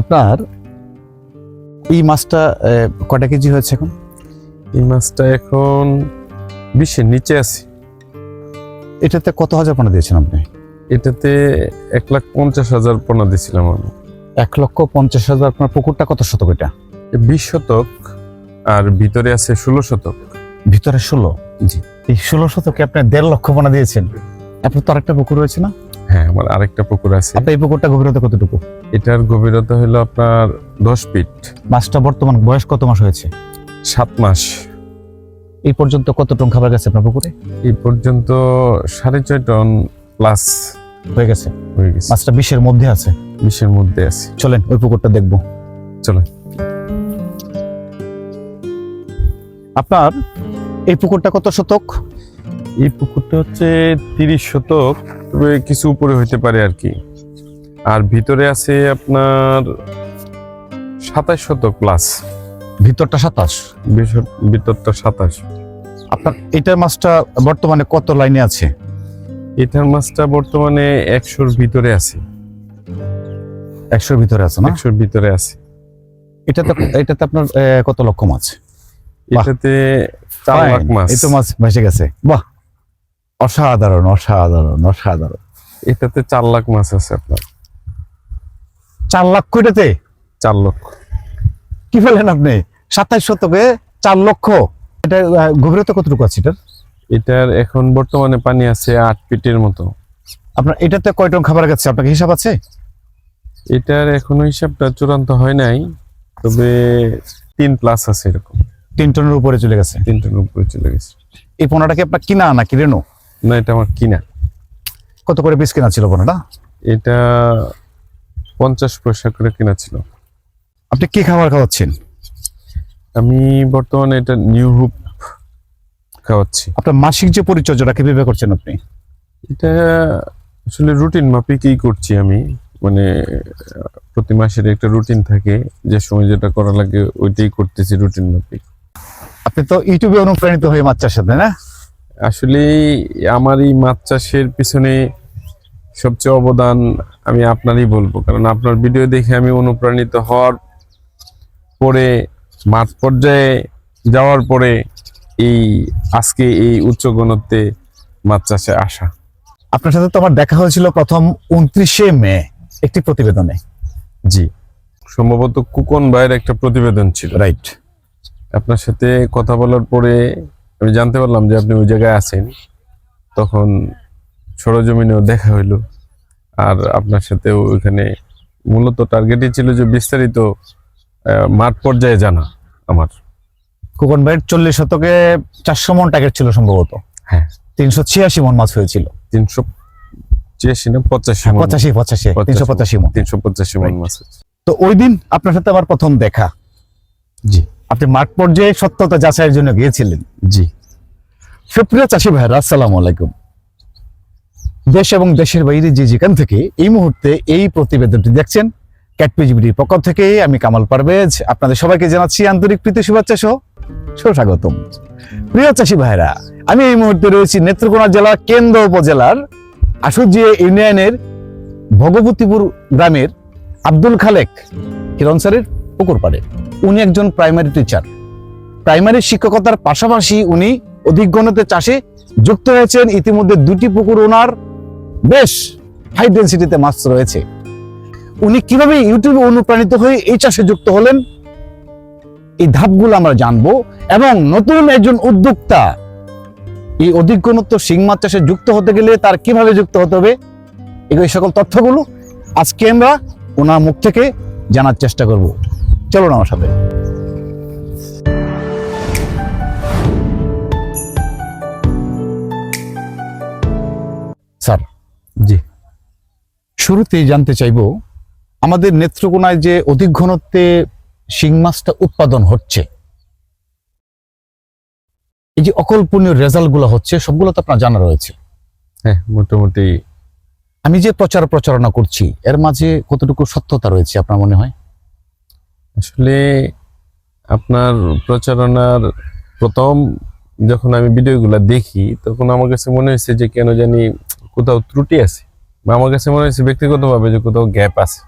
আপনার এই মাছটা কটা কেজি হয়েছে এখন? এই মাছটা এখন বিশের নিচে আছে। এটাতে কত হাজার পোনা দিয়েছেন আপনি? এটাতে এক লাখ পঞ্চাশ হাজার পোনা দিছিলাম আমি। এক লক্ষ পঞ্চাশ হাজার আপনার পুকুরটা কত শতক এটা? বিশ শতক আর ভিতরে আছে ষোলো শতক। ভিতরে ষোলো? জি। এই ষোলো শতকে আপনি দেড় লক্ষ পোনা দিয়েছেন। আপনার তো আরেকটা পুকুর রয়েছে না? হ্যাঁ আমার আরেকটা পুকুর আছে। আপনার এই পুকুরটা গভীরতা কতটুকু? এটার গভীরতা হলো আপনার দশ ফিট। মাছটা বর্তমান বয়স কত মাস হয়েছে? সাত মাস। এই পর্যন্ত কত টন খাবার গেছে আপনার পুকুরে? এই পর্যন্ত সাড়ে ছয় টন প্লাস হয়ে গেছে। হয়ে গেছে। মাছটা বিশের মধ্যে আছে? বিশের মধ্যে আছে। চলেন ওই পুকুরটা দেখব। চলেন। আপনার এই পুকুরটা কত শতক? এই পুকুরটা হচ্ছে তিরিশ শতক। কিছু উপরে হইতে পারে আর কি। আর ভিতরে আছে আপনার সাতাশ শতক প্লাস ভিতরটা সাতাশ? ভিতরটা সাতাশ। আপনার এটার মাছটা বর্তমানে কত লাইনে আছে? এটার মাছটা বর্তমানে একশোর ভিতরে আছে। একশোর ভিতরে আছে না? একশোর ভিতরে আছে। এটাতে এটাতে আপনার কত লক্ষ মাছ? এটাতে চার লাখ মাছ। এই তো মাছ ভেসে গেছে। বাহ অসাধারণ অসাধারণ অসাধারণ। এটাতে চার লাখ মাছ আছে আপনার। চার লক্ষ এটাতে চার লক্ষ। কি ফেলেন আপনি? সাতাইশ শতকে চার লক্ষ। এটা গভীরতা কতটুকু আছে এটার? এটার এখন বর্তমানে পানি আছে আট ফিটের মতো। আপনার এটাতে কয় টন খাবার গেছে? আপনার কি হিসাব আছে? এটার এখনও হিসাবটা চূড়ান্ত হয় নাই তবে তিন প্লাস আছে এরকম। তিন টনের উপরে চলে গেছে। তিন টন উপরে চলে গেছে। এই পোনাটা কি আপনার কিনা নাকি রেনো না এটা আমার কিনা। কত করে পিস কেনা ছিল পোনাটা এটা পঞ্চাশ পয়সা করে কিনা ছিল। আপনি কি খাবার খাওয়াচ্ছেন? আমি বর্তমানে এটা নিউ হুপ খাওয়াচ্ছি। আপনার মাসিক যে পরিচর্যাটা কীভাবে করছেন আপনি? এটা আসলে রুটিন মাফিকই করছি আমি। মানে প্রতি মাসের একটা রুটিন থাকে। যে সময় যেটা করা লাগে ওইটাই করতেছি রুটিন মাফিক। আপনি তো ইউটিউবে অনুপ্রাণিত হয়ে মাছ তাই না? আসলে আমার এই মাছ চাষের পিছনে সবচেয়ে অবদান আমি আপনারই বলব। কারণ আপনার ভিডিও দেখে আমি অনুপ্রাণিত হওয়ার পরে মাঠ পর্যায়ে যাওয়ার পরে এই আজকে এই উচ্চ গণত্বে মাছ চাষে আসা। আপনার সাথে তো আমার দেখা হয়েছিল প্রথম উনত্রিশে মে একটি প্রতিবেদনে। জি। সম্ভবত কুকন ভাইয়ের একটা প্রতিবেদন ছিল। রাইট। আপনার সাথে কথা বলার পরে আমি জানতে পারলাম যে আপনি ওই জায়গায় আছেন। তখন সরজমিনেও দেখা হইল। আর আপনার সাথে ওইখানে মূলত টার্গেটই ছিল যে বিস্তারিত মাঠ পর্যায়ে জানা আমার। কুকন ভাইয়ের চল্লিশ শতকে চারশো মন টার্গেট ছিল সম্ভবত। হ্যাঁ। তিনশো ছিয়াশি মন মাছ হয়েছিল। তিনশো ছিয়াশি না পঁচাশি পঁচাশি পঁচাশি তিনশো পঁচাশি মন। তিনশো পঁচাশি মন মাছ তো ওই দিন আপনার সাথে আমার প্রথম দেখা। জি। আপনি মাঠ পর্যায়ে সত্যতা যাচাইয়ের জন্য গিয়েছিলেন। জি। সুপ্রিয় চাষি ভাইরা আসসালামু আলাইকুম। দেশ এবং দেশের বাইরে যে যেখান থেকে এই মুহূর্তে এই প্রতিবেদনটি দেখছেন ক্যাটপিজিবিটির পক্ষ থেকে আমি কামাল পারভেজ আপনাদের সবাইকে জানাচ্ছি আন্তরিক প্রীতি শুভেচ্ছা সহ সুস্বাগতম। প্রিয় চাষি ভাইরা আমি এই মুহূর্তে রয়েছি নেত্রকোনা জেলার কেন্দ্র উপজেলার আশুজিয়া ইউনিয়নের ভগবতীপুর গ্রামের আব্দুল খালেক হিরণ স্যারের পুকুর পাড়ে উনি একজন প্রাইমারি টিচার প্রাইমারি শিক্ষকতার পাশাপাশি উনি অধিকগণতে চাষে যুক্ত হয়েছেন। ইতিমধ্যে দুটি পুকুর ওনার বেশ হাই ডেন্সিটিতে মাছ রয়েছে। উনি কীভাবে ইউটিউবে অনুপ্রাণিত হয়ে এই চাষে যুক্ত হলেন? এই ধাপগুলো আমরা জানব এবং নতুন একজন উদ্যোক্তা। এই অধিকগণত্ব শিং মাছ চাষে যুক্ত হতে গেলে তার কীভাবে যুক্ত হতে হবে? এই সকল তথ্যগুলো আজকে আমরা ওনার মুখ থেকে জানার চেষ্টা করব। চলুন আমার সাথে। স্যার জি। শুরুতেই জানতে চাইব আমাদের নেত্রকোনায় যে অধিক ঘনত্বে শিং মাছটা উৎপাদন হচ্ছে এই যে অকল্পনীয় রেজাল্টগুলো হচ্ছে সবগুলো তো আপনার জানা রয়েছে। হ্যাঁ মোটামুটি। আমি যে প্রচার প্রচারণা করছি এর মাঝে কতটুকু সত্যতা রয়েছে আপনার মনে হয়? আসলে আপনার প্রচারণার প্রথম যখন আমি ভিডিওগুলো দেখি তখন আমার কাছে মনে হয়েছে যে কেন জানি কোথাও ত্রুটি আছে বা আমার কাছে মনে হয়েছে ব্যক্তিগতভাবে যে কোথাও গ্যাপ আছে।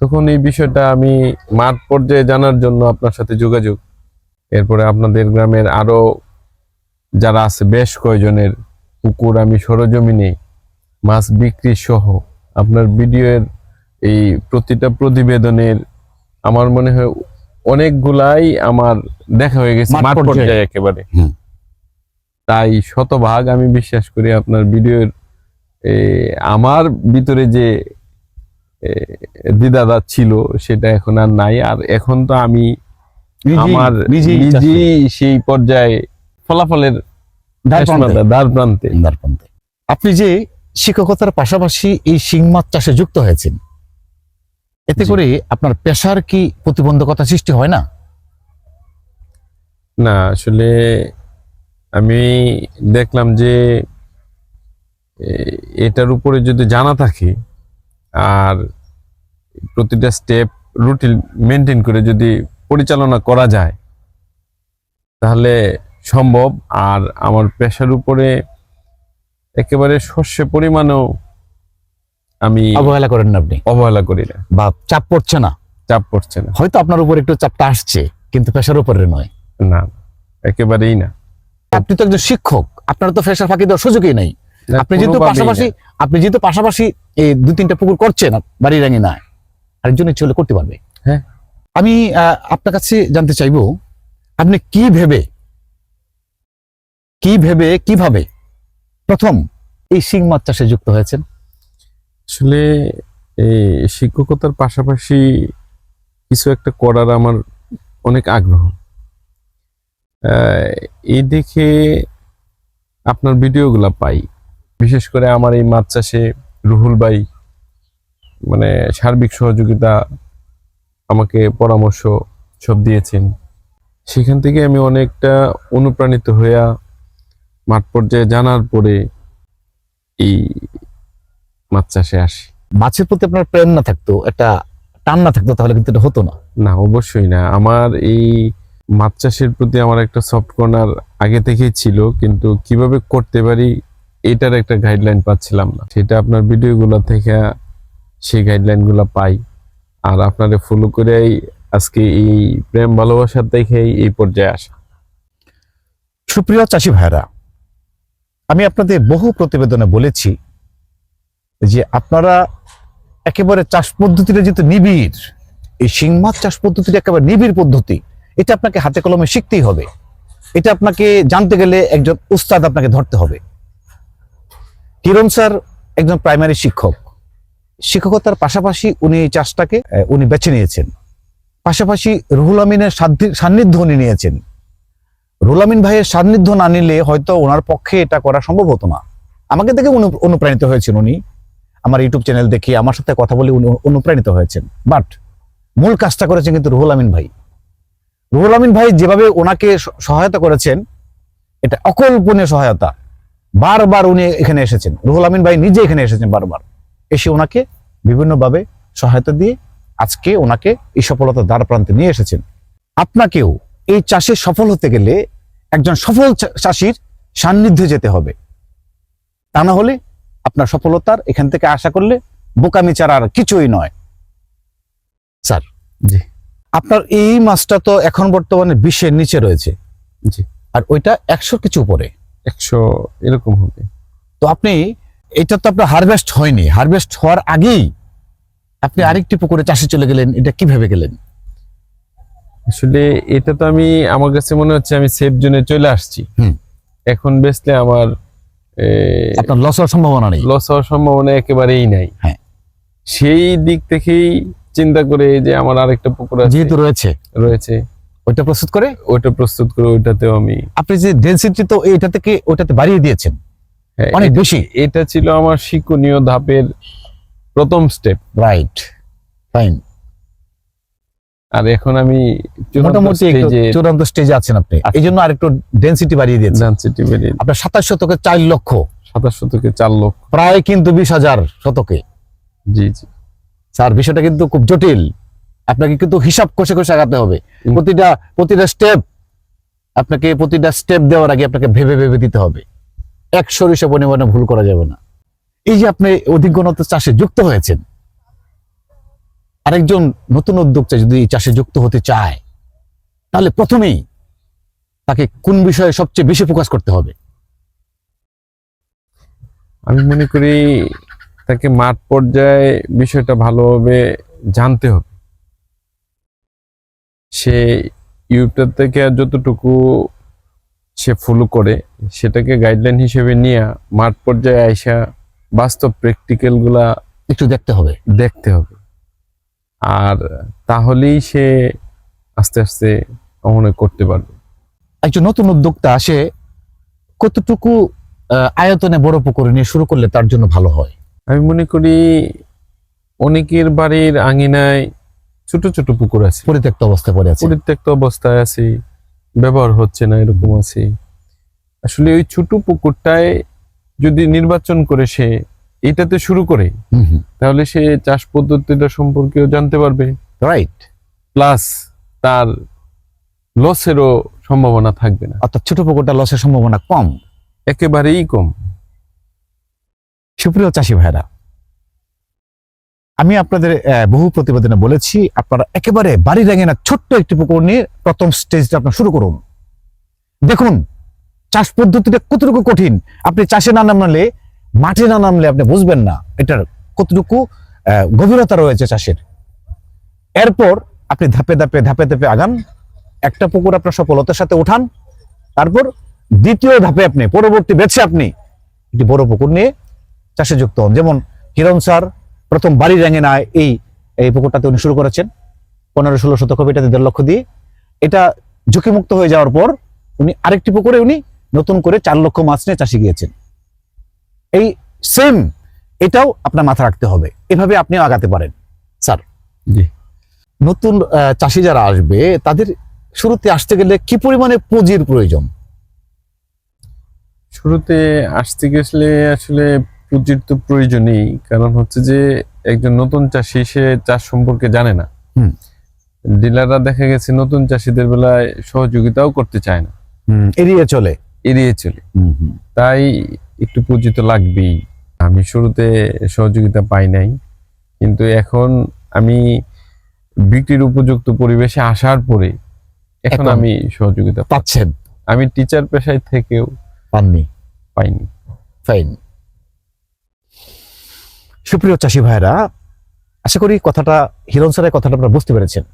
তখন এই বিষয়টা আমি মাঠ পর্যায়ে জানার জন্য আপনার সাথে যোগাযোগ এরপরে আপনাদের গ্রামের আরও যারা আছে বেশ কয়জনের পুকুর আমি সরজমিনে মাছ বিক্রি সহ আপনার ভিডিওর এই প্রতিটা প্রতিবেদনের আমার মনে হয় অনেকগুলাই আমার দেখা হয়ে গেছে মাঠ পর্যায়ে। একেবারে। তাই শতভাগ আমি বিশ্বাস করি আপনার ভিডিওর আমার ভিতরে যে দ্বিধাদা ছিল সেটা এখন আর নাই। আর এখন তো আমি আমার নিজেই সেই পর্যায়ে ফলাফলের দ্বার প্রান্তে। আপনি যে শিক্ষকতার পাশাপাশি এই শিং মাছ চাষে যুক্ত হয়েছেন এতে করে আপনার পেশার কি প্রতিবন্ধকতা সৃষ্টি হয় না? না আসলে আমি দেখলাম যে এটার উপরে যদি জানা থাকে আর প্রতিটা স্টেপ রুটিন মেনটেন করে যদি পরিচালনা করা যায় তাহলে সম্ভব। আর আমার পেশার উপরে একেবারে শস্য পরিমাণও আমি অবহেলা করেন না আপনি। অবহেলা করি না। বা চাপ পড়ছে না? চাপ পড়ছে না। হয়তো আপনার উপর একটু চাপটা আসছে কিন্তু পেশার উপরে নয়। না একেবারেই না। আপনি তো একজন শিক্ষক আপনার তো পেশার ফাঁকি দেওয়ার সুযোগই নাই। আপনি যেহেতু পাশাপাশি আপনি যেহেতু পাশাপাশি এই দু তিনটা পুকুর করছেন বাড়ির রাঙি না আরেকজন ইচ্ছে হলে করতে পারবে। হ্যাঁ। আমি আহ, আপনার কাছে জানতে চাইব আপনি কি ভেবে কি ভেবে কীভাবে প্রথম এই শিং মাছ চাষে যুক্ত হয়েছেন? আসলে এই শিক্ষকতার পাশাপাশি কিছু একটা করার আমার অনেক আগ্রহ। এই দেখে আপনার ভিডিওগুলা পাই। বিশেষ করে আমার এই মাছ চাষে রুহুল ভাই মানে সার্বিক সহযোগিতা আমাকে পরামর্শ সব দিয়েছেন। সেখান থেকে আমি অনেকটা অনুপ্রাণিত হইয়া মাঠ পর্যায়ে জানার পরে এই মাছ চাষে আসি। মাছের প্রতি আপনার প্রেম না থাকতো? একটা টান না থাকতো তাহলে কিন্তু এটা হতো না? না অবশ্যই না। আমার এই মাছ চাষের প্রতি আমার একটা সফট কর্নার আগে থেকেই ছিল কিন্তু কীভাবে করতে পারি এটার একটা গাইডলাইন পাচ্ছিলাম না। সেটা আপনার ভিডিওগুলো থেকে সেই গাইডলাইনগুলো পাই। আর আপনারে ফলো করেই আজকে এই প্রেম ভালোবাসার দেখেই এই পর্যায়ে আসা। সুপ্রিয় চাষি ভাইরা আমি আপনাদের বহু প্রতিবেদনে বলেছি যে আপনারা একেবারে চাষ পদ্ধতিটা যেহেতু নিবিড়, এই শিং মাছ চাষ পদ্ধতিটা একেবারে নিবিড় পদ্ধতি, এটা আপনাকে হাতে কলমে শিখতেই হবে। এটা আপনাকে জানতে গেলে একজন উস্তাদ আপনাকে ধরতে হবে। কিরণ স্যার একজন প্রাইমারি শিক্ষক। শিক্ষকতার পাশাপাশি উনি এই চাষটাকে উনি বেছে নিয়েছেন। পাশাপাশি রুহুল আমিনের সান্নিধ্য উনি নিয়েছেন। রুলামিন ভাইয়ের সান্নিধ্য না নিলে হয়তো ওনার পক্ষে এটা করা সম্ভব হতো না। আমাকে দেখে অনু- অনুপ্রাণিত হয়েছেন উনি। আমার ইউটিউব চ্যানেল দেখে আমার সাথে কথা বলে অনুপ্রাণিত হয়েছেন। বাট মূল কাজটা করেছেন কিন্তু রুহুল আমিন ভাই। রুহুল আমিন ভাই যেভাবে ওনাকে সহায়তা করেছেন, এটা অকল্পনীয় সহায়তা। বারবার উনি এখানে এসেছেন। রুহুল আমিন ভাই নিজে এখানে এসেছেন বারবার। এসে ওনাকে বিভিন্নভাবে সহায়তা দিয়ে আজকে ওনাকে এই সফলতার দ্বার প্রান্তে নিয়ে এসেছেন। আপনাকেও এই চাষে সফল হতে গেলে একজন সফল চাষির সান্নিধ্যে যেতে হবে। তা না হলে আপনার সফলতার এখান থেকে আশা করলে বোকামি ছাড়া আর কিছুই নয়। স্যার জি। আপনার এই মাছটা তো এখন বর্তমানে বিশের নিচে রয়েছে। জি। আর ওইটা একশো কিছু উপরে। একশো এরকম হবে। তো আপনি এটা তো আপনার হারভেস্ট হয়নি। হারভেস্ট হওয়ার আগেই আপনি আরেকটি পুকুরে চাষে চলে গেলেন। এটা কীভাবে গেলেন? আসলে এটা তো আমি আমার কাছে মনে হচ্ছে আমি সেফ জোনে চলে আসছি। হুম। এখন বেচলে আমার আপনার লস হওয়ার সম্ভাবনা নেই? লস হওয়ার সম্ভাবনা একেবারেই নাই। হ্যাঁ। সেই দিক থেকেই চিন্তা করে যে আমার আরেকটা পুকুর আছে, যেহেতু রয়েছে। রয়েছে। ওইটা প্রস্তুত করে? ওইটা প্রস্তুত করে ওইটাতেও আমি আপনি যে ডেন্সিটি তো এটা থেকে ওইটাতে বাড়িয়ে দিয়েছেন হ্যাঁ, অনেক বেশি। এটা ছিল আমার শিক্ষণীয় ধাপের প্রথম স্টেপ রাইট ফাইন আর এখন আমি মোটামুটি চূড়ান্ত স্টেজে আছেন আপনি। এই জন্য আরেকটু ডেন্সিটি বাড়িয়ে দিয়েছেন। ডেন্সিটি বেড়ে আপনার সাতাশ শতকে চার লক্ষ। সাতাশ শতকে চার লক্ষ। প্রায় কিন্তু বিশ হাজার শতকে। জি জি। স্যার বিষয়টা কিন্তু খুব জটিল। আপনাকে কিন্তু হিসাব কষে কষে আগাতে হবে। প্রতিটা প্রতিটা স্টেপ আপনাকে প্রতিটা স্টেপ দেওয়ার আগে আপনাকে ভেবে ভেবে দিতে হবে। একশো হিসাব পরিমাণে ভুল করা যাবে না। এই যে আপনি অধিকগণত চাষে যুক্ত হয়েছেন আরেকজন নতুন উদ্যোক্তা যদি এই চাষে যুক্ত হতে চায় তাহলে প্রথমেই তাকে কোন বিষয়ে সবচেয়ে বেশি ফোকাস করতে হবে? আমি মনে করি তাকে মাঠ পর্যায়ে বিষয়টা ভালোভাবে জানতে হবে। সে ইউটিউব থেকে যতটুকু সে ফলো করে সেটাকে গাইডলাইন হিসেবে নিয়ে মাঠ পর্যায়ে আইসা বাস্তব প্র্যাকটিক্যালগুলা একটু দেখতে হবে। দেখতে হবে। আর তাহলেই সে আস্তে আস্তে মনে করতে পারবে। একজন নতুন উদ্যোক্তা আসে কতটুকু আয়তনে বড় পুকুর নিয়ে শুরু করলে তার জন্য ভালো হয়? আমি মনে করি অনেকের বাড়ির আঙিনায় ছোট ছোট পুকুর আছে। পরিত্যক্ত অবস্থায় পড়ে আছে। পরিত্যক্ত অবস্থায় আছে ব্যবহার হচ্ছে না এরকম আছে। আসলে ওই ছোট পুকুরটায় যদি নির্বাচন করে সে এটাতে শুরু করে। তাহলে সে চাষ পদ্ধতিটা সম্পর্কেও জানতে পারবে। রাইট প্লাস তার লসেরও সম্ভাবনা থাকবে না। অর্থাৎ ছোট পুকুরটা লসের সম্ভাবনা কম। একেবারেই কম। সুপ্রিয় চাষি ভাইরা আমি আপনাদের বহু প্রতিবেদনে বলেছি আপনারা একেবারে বাড়ি না ছোট্ট একটি পুকুর নিয়ে প্রথম স্টেজটা আপনার শুরু করুন। দেখুন চাষ পদ্ধতিটা কতটুকু কঠিন। আপনি চাষে না নামলে মাঠে না নামলে আপনি বুঝবেন না। এটার কতটুকু গভীরতা রয়েছে চাষের। এরপর আপনি ধাপে ধাপে ধাপে ধাপে আগান। একটা পুকুর আপনার সফলতার সাথে উঠান। তারপর দ্বিতীয় ধাপে আপনি, পরবর্তী বেছে আপনি একটি বড় পুকুর নিয়ে চাষে যুক্ত হন। যেমন হিরণ স্যার প্রথম বাড়ি র্যাঙে না এই এই পুকুরটাতে উনি শুরু করেছেন। পনেরো, ষোলো শতক এটাতে দেড় লক্ষ দিয়ে। এটা ঝুঁকিমুক্ত হয়ে যাওয়ার পর উনি আরেকটি পুকুরে উনি নতুন করে চার লক্ষ মাছ নিয়ে চাষে গিয়েছেন। এই সেম এটাও আপনার মাথা রাখতে হবে। এভাবে আপনিও আগাতে পারেন। স্যার জি। নতুন চাষি যারা আসবে তাদের শুরুতে আসতে গেলে কি পরিমাণে পুঁজির প্রয়োজন? শুরুতে আসতে গেলে আসলে পুঁজির তো প্রয়োজনই। কারণ হচ্ছে যে একজন নতুন চাষি সে চাষ সম্পর্কে জানে না। হুম। ডিলাররা দেখা গেছে নতুন চাষিদের বেলায় সহযোগিতাও করতে চায় না। এড়িয়ে চলে। এড়িয়ে চলে। তাই একটু পুঁজি তো লাগবেই। আমি শুরুতে সহযোগিতা পাই নাই কিন্তু এখন আমি বিক্রির উপযুক্ত পরিবেশে আসার পরে এখন? আমি সহযোগিতা পাচ্ছেন? আমি টিচার পেশায় থেকেও পাননি? পাইনি। ফাইন। সুপ্রিয় চাষি ভাইরা আশা করি কথাটা হিরণ স্যারের কথাটা আপনারা বুঝতে পেরেছেন।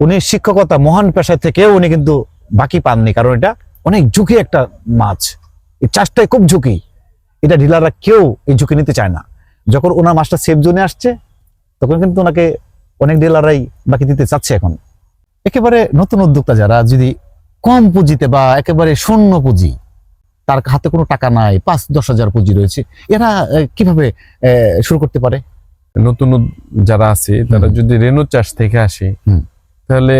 উনি শিক্ষকতা মহান পেশা থেকেও উনি কিন্তু বাকি পাননি কারণ এটা অনেক ঝুঁকি একটা মাছ। এই চাষটাই খুব ঝুঁকি। এটা ডিলাররা কেউ এই ঝুঁকি নিতে চায় না। যখন ওনার মাছটা সেফ জোনে আসছে তখন কিন্তু ওনাকে অনেক ডিলাররাই বাকি দিতে চাচ্ছে এখন। একেবারে নতুন উদ্যোক্তা যারা যদি কম পুঁজিতে বা একেবারে শূন্য পুঁজি তার হাতে কোনো টাকা নাই পাঁচ দশ হাজার পুঁজি রয়েছে এরা কীভাবে শুরু করতে পারে? নতুন যারা আছে তারা যদি রেণু চাষ থেকে আসে তাহলে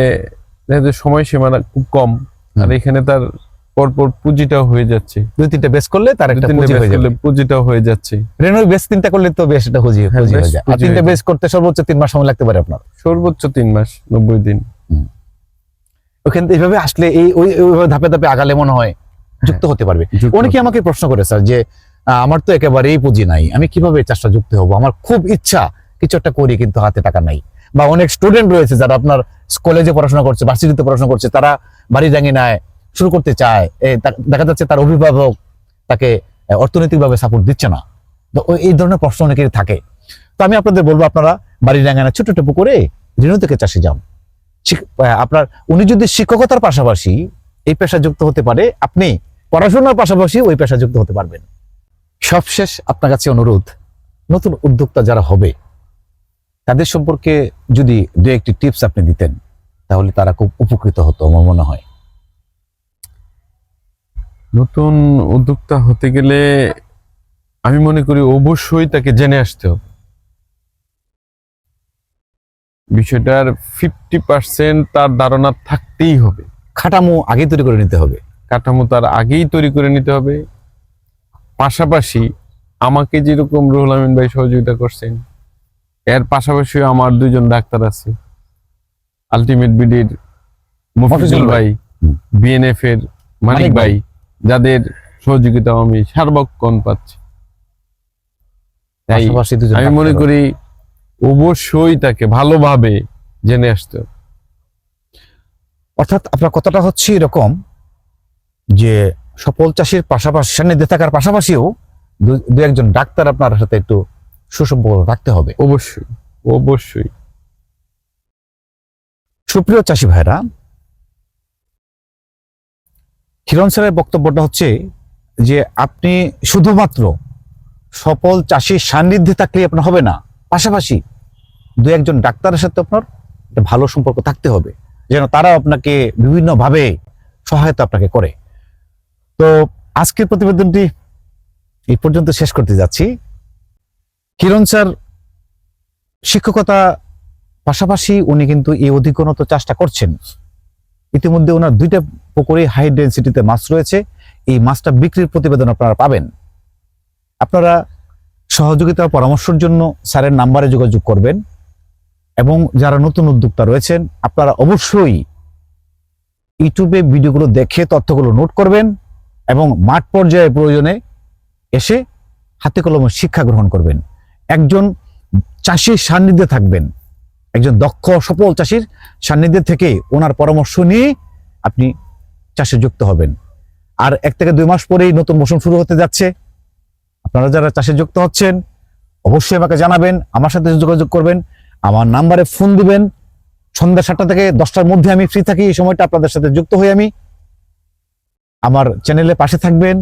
সময় সীমানা খুব কম। আর এখানে তার পরপর পুঁজিটাও হয়ে যাচ্ছে। দুই তিনটা বেস করলে তার একটা পুঁজি হয়ে যাবে। পুঁজিটাও হয়ে যাচ্ছে। রেনোর বেস তিনটা করলে তো বেশ একটা পুঁজি হ্যাঁ, পুঁজি হয়ে যায়। আর তিনটা হয়ে বেস করতে সর্বোচ্চ তিন মাস সময় লাগতে পারে আপনার। সর্বোচ্চ তিন মাস নব্বই দিন। ওখান থেকে এইভাবে আসলে এই ওই ওইভাবে ধাপে ধাপে আগালে মনে হয় যুক্ত হতে পারবে। অনেকে আমাকে প্রশ্ন করে স্যার যে আমার তো একেবারেই পুঁজি নাই আমি কীভাবে চাষটা যুক্ত হব? আমার খুব ইচ্ছা কিছু একটা করি কিন্তু হাতে টাকা নাই। বা অনেক স্টুডেন্ট রয়েছে যারা আপনার কলেজে পড়াশোনা করছে ভার্সিটিতে পড়াশোনা করছে তারা বাড়ি জাঙ্গি নেয় শুরু করতে চায় দেখা যাচ্ছে তার অভিভাবক তাকে অর্থনৈতিকভাবে সাপোর্ট দিচ্ছে না। তো এই ধরনের প্রশ্ন অনেকের থাকে। তো আমি আপনাদের বলব, আপনারা বাড়ির ডাঙ্গানা ছোট ছোট করে ঋণ থেকে চাষে যান। আপনার, উনি যদি শিক্ষকতার পাশাপাশি এই পেশা যুক্ত হতে পারে, আপনি পড়াশোনার পাশাপাশি ওই পেশা যুক্ত হতে পারবেন। সবশেষ আপনার কাছে অনুরোধ, নতুন উদ্যোক্তা যারা হবে, তাদের সম্পর্কে যদি দু একটি টিপস আপনি দিতেন, তাহলে তারা খুব উপকৃত হতো, আমার মনে হয়। নতুন উদ্যোক্তা হতে গেলে আমি মনে করি অবশ্যই তাকে জেনে আসতে হবে। বিষয়টার ফিফটি পার্সেন্ট তার ধারণা থাকতেই হবে। খাটামো আগে তৈরি করে নিতে হবে। কাঠামো তার আগেই তৈরি করে নিতে হবে। পাশাপাশি আমাকে যেরকম রুহুল আমিন ভাই সহযোগিতা করছেন এর পাশাপাশি আমার দুজন ডাক্তার আছে। আলটিমেট বিডির মফিজুল ভাই। বিএনএফ এর মানিক ভাই। যাদের সহযোগিতা আমি সার্বক্ষণ পাচ্ছি। তাই আমি মনে করি অবশ্যই তাকে ভালোভাবে জেনে আসতে অর্থাৎ আপনার কথাটা হচ্ছে এরকম যে সফল চাষির পাশাপাশি সান্নিধ্যে থাকার পাশাপাশিও দু একজন ডাক্তার আপনার সাথে একটু সুসম্পর্ক রাখতে হবে। অবশ্যই অবশ্যই। সুপ্রিয় চাষি ভাইরা হিরণ স্যারের বক্তব্যটা হচ্ছে যে আপনি শুধুমাত্র সফল চাষির সান্নিধ্যে থাকলে আপনার হবে না, পাশাপাশি দু একজন ডাক্তারের সাথে আপনার একটা ভালো সম্পর্ক থাকতে হবে, যেন তারা আপনাকে বিভিন্নভাবে সহায়তা আপনাকে করে। তো আজকের প্রতিবেদনটি এই পর্যন্ত শেষ করতে যাচ্ছি। কিরণ স্যার শিক্ষকতা পাশাপাশি উনি কিন্তু এই অধিকনত চাষটা করছেন। ইতিমধ্যে ওনার দুইটা পুকুরে হাই ডেন্সিটিতে মাছ রয়েছে। এই মাছটা বিক্রির প্রতিবেদন আপনারা পাবেন। আপনারা সহযোগিতা ও পরামর্শের জন্য স্যারের নাম্বারে যোগাযোগ করবেন এবং যারা নতুন উদ্যোক্তা রয়েছেন, আপনারা অবশ্যই ইউটিউবে ভিডিওগুলো দেখে তথ্যগুলো নোট করবেন এবং মাঠ পর্যায়ে প্রয়োজনে এসে হাতে কলমে শিক্ষা গ্রহণ করবেন। একজন চাষির সান্নিধ্যে থাকবেন। একজন দক্ষ, সফল চাষির সান্নিধ্যে থেকে ওনার পরামর্শ নিয়ে আপনি চাষে যুক্ত হবেন। আর এক থেকে দুই মাস পরেই নতুন মৌসুম শুরু হতে যাচ্ছে। আপনারা যারা চাষে যুক্ত হচ্ছেন, অবশ্যই আমাকে জানাবেন, আমার সাথে যোগাযোগ করবেন, আমার নাম্বারে ফোন দিবেন। সন্ধ্যা সাতটা থেকে দশটার মধ্যে আমি ফ্রি থাকি, এই সময়টা আপনাদের সাথে যুক্ত হই আমি। আমার চ্যানেলে পাশে থাকবেন।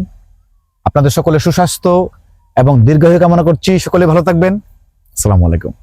আপনাদের সকলে সুস্বাস্থ্য এবং দীর্ঘায়ু কামনা করছি। সকলে ভালো থাকবেন। আসসালামু আলাইকুম।